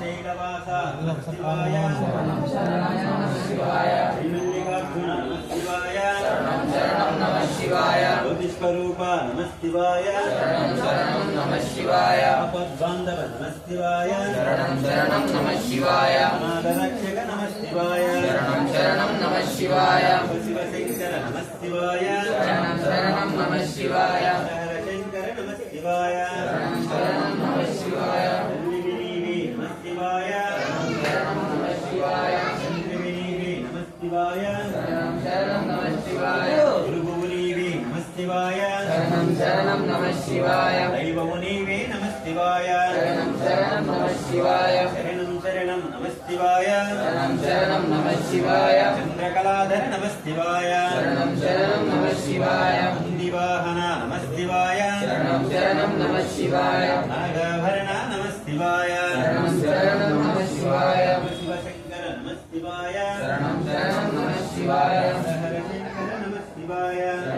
శైలవాస నమ శివాయ శ్రీమల్లికార్జున నమ శివాయ. నమ శివాయ జ్యోతిష్వరూప నమ శివాయ నమ శివాయ ఆపద్బాంధవ నమ శివాయ శరణం శరణం నమ శివాయ. అనాథరక్షక నమ శివాయ శరణం శరణం నమ శివాయ. శివశంకర నమ శివాయ శరణం శరణం నమ శివాయ హర శంకర నమ శివాయ శరణం నమ శివాయ చంద్రివినీవి నమ శివాయ నమ శివాయ చంద్రివినీవి నమ శివాయ శరణం శరణం నమ శివాయ గురుభువనీవి నమ శివాయ. శరణం శరణం నమ శివాయ దైవమునీవి నమ శివాయ. శరణం శరణం నమ శివాయ. శరణం శరణం నమ శివాయ. శరణం శరణం నమ శివాయ. చంద్రకళాధర నమ శివాయ. శరణం శరణం నమ శివాయ. నందివాహన శరణం నమ శివాయ శివాయ హర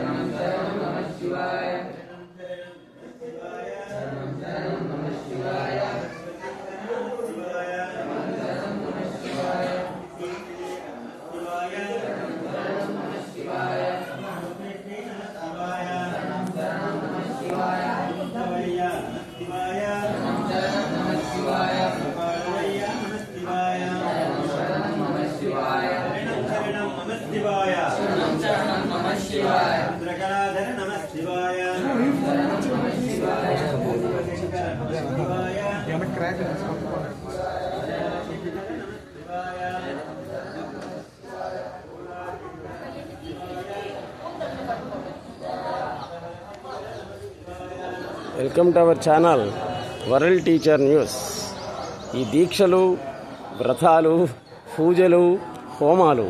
శివాయ. శరణం శరణం నమ శివాయ. చంద్రకళాధర నమ శివాయ శరణం నమ శివాయ శివశంకర నమ శివాయ welcome to our channel World Teacher News ఈ దీక్షలు వ్రతాలు పూజలు హోమాలు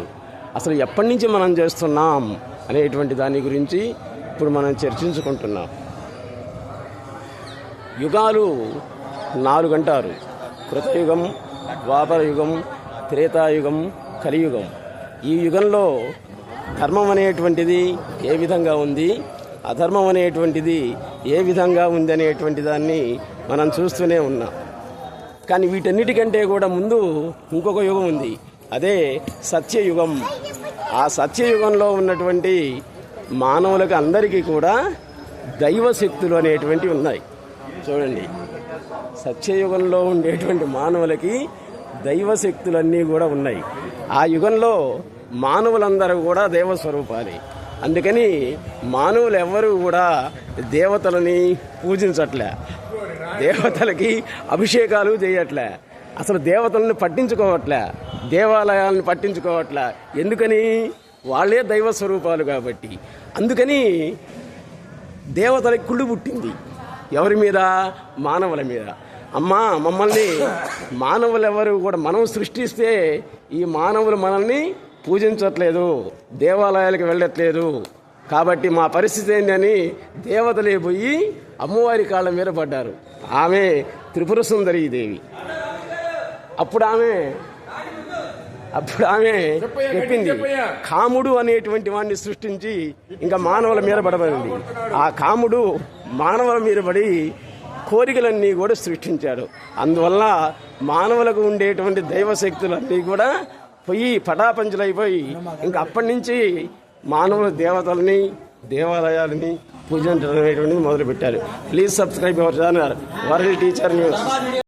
అసలు ఎప్పటి నుంచి మనం చేస్తున్నాం అనేటువంటి దాని గురించి ఇప్పుడు మనం చర్చించుకుంటున్నాం. యుగాలు నాలుగు అంటారు కృతయుగం ద్వాపర యుగం త్రేతాయుగం కలియుగం. ఈ యుగంలో ధర్మం అనేటువంటిది ఏ విధంగా ఉంది? అధర్మం అనేటువంటిది ఏ విధంగా ఉంది అనేటువంటి దాన్ని మనం చూస్తూనే ఉన్నాం. కానీ వీటన్నిటికంటే కూడా ముందు ఇంకొక యుగం ఉంది. అదే సత్యయుగం. ఆ సత్యయుగంలో ఉన్నటువంటి మానవులకు అందరికీ కూడా దైవ శక్తులు అనేటువంటివి ఉన్నాయి. చూడండి. సత్యయుగంలో ఉండేటువంటి మానవులకి దైవ శక్తులన్నీ కూడా ఉన్నాయి. ఆ యుగంలో మానవులందరూ కూడా దేవస్వరూపాలే. అందుకని మానవులు ఎవ్వరూ కూడా దేవతలని పూజించట్లే. దేవతలకి అభిషేకాలు చేయట్లే. అసలు దేవతలను పట్టించుకోవట్లే దేవాలయాలను పట్టించుకోవట్లే. ఎందుకని? వాళ్ళే దైవ స్వరూపాలు కాబట్టి. అందుకని దేవతలకి కుళ్ళు పుట్టింది. ఎవరి మీద? మానవుల మీద. అమ్మా మమ్మల్ని మానవులు ఎవరు కూడా మనం సృష్టిస్తే ఈ మానవులు మనల్ని పూజించట్లేదు దేవాలయాలకు వెళ్ళట్లేదు. కాబట్టి మా పరిస్థితి ఏంటని దేవతలే పోయి అమ్మవారి కాళ్ళ మీద పడ్డారు. ఆమె త్రిపుర సుందరీదేవి. అప్పుడు ఆమె అప్పుడు ఆమె చెప్పింది. కాముడు అనేటువంటి వాడిని సృష్టించి ఇంకా మానవుల మీద పడబడింది. ఆ కాముడు మానవుల మీద పడి కోరికలన్నీ కూడా సృష్టించాడు. అందువల్ల మానవులకు ఉండేటువంటి దైవశక్తులన్నీ కూడా పోయి పటాపంచలైపోయి ఇంకా అప్పటి నుంచి మానవుల దేవతలని దేవాలయాలని పూజించడం అనేటువంటిది మొదలుపెట్టారు. Please subscribe our channel World Teacher News